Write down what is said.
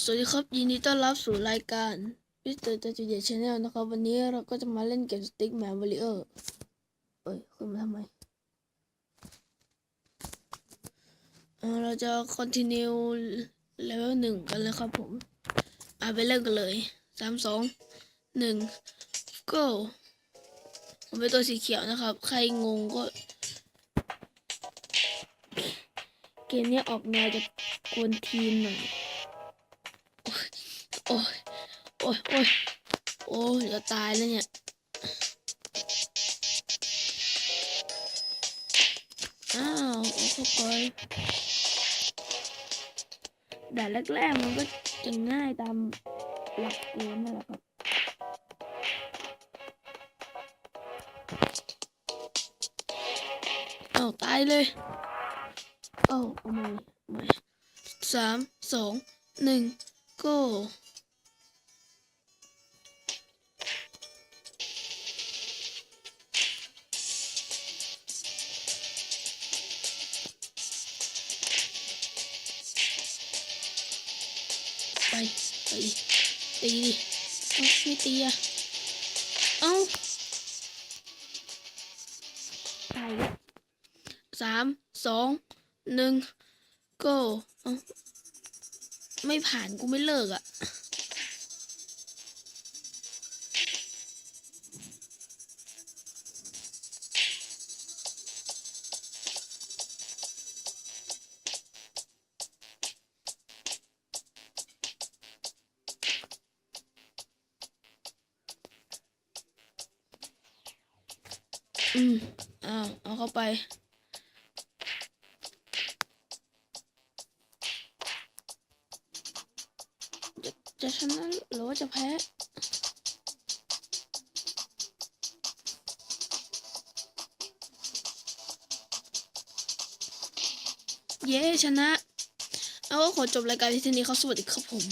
สวัสดีครับยินดีต้อนรับสู่รายการพิสเตอร์ตจูเดียชาแนลนะครับ วันนี้เราก็จะมาเล่นเกมสติ๊กแมนวอลเลอร์เอ้ยขึ้นมาทำไมเราจะ continue level หนึ่งกันเลยครับผมอะไปเริ่มกันเลยสามสองหนึ่ง go ผมเป็นตัวสีเขียวนะครับ ใครงงก็ เกมนี้ออกแนวจะกวนทีนหน่อย โอ้ยโอ้ยโอ้ยโอ้ยจะตายแล้วเนี่ยอ้าวโอ้เข้าไปด่านแรกๆมันก็จะง่ายตามหลักเกมนั่นแหละครับอ้าตายเลยเอาเอาใหม่ใหม่สามสองหนึ่ง go. Bay, bay, bay đi. Không biết đi à. Ông. Bay. 3 2 1 go. Ông. ไม่ผ่านกูไม่เลิกอะ อืมอ้าวเอาเข้าไป จะชนะหรือว่าจะแพ้เย้ชนะ เอาก็ขอจบรายการที่ที่นี้ครับสวัสดีครับผม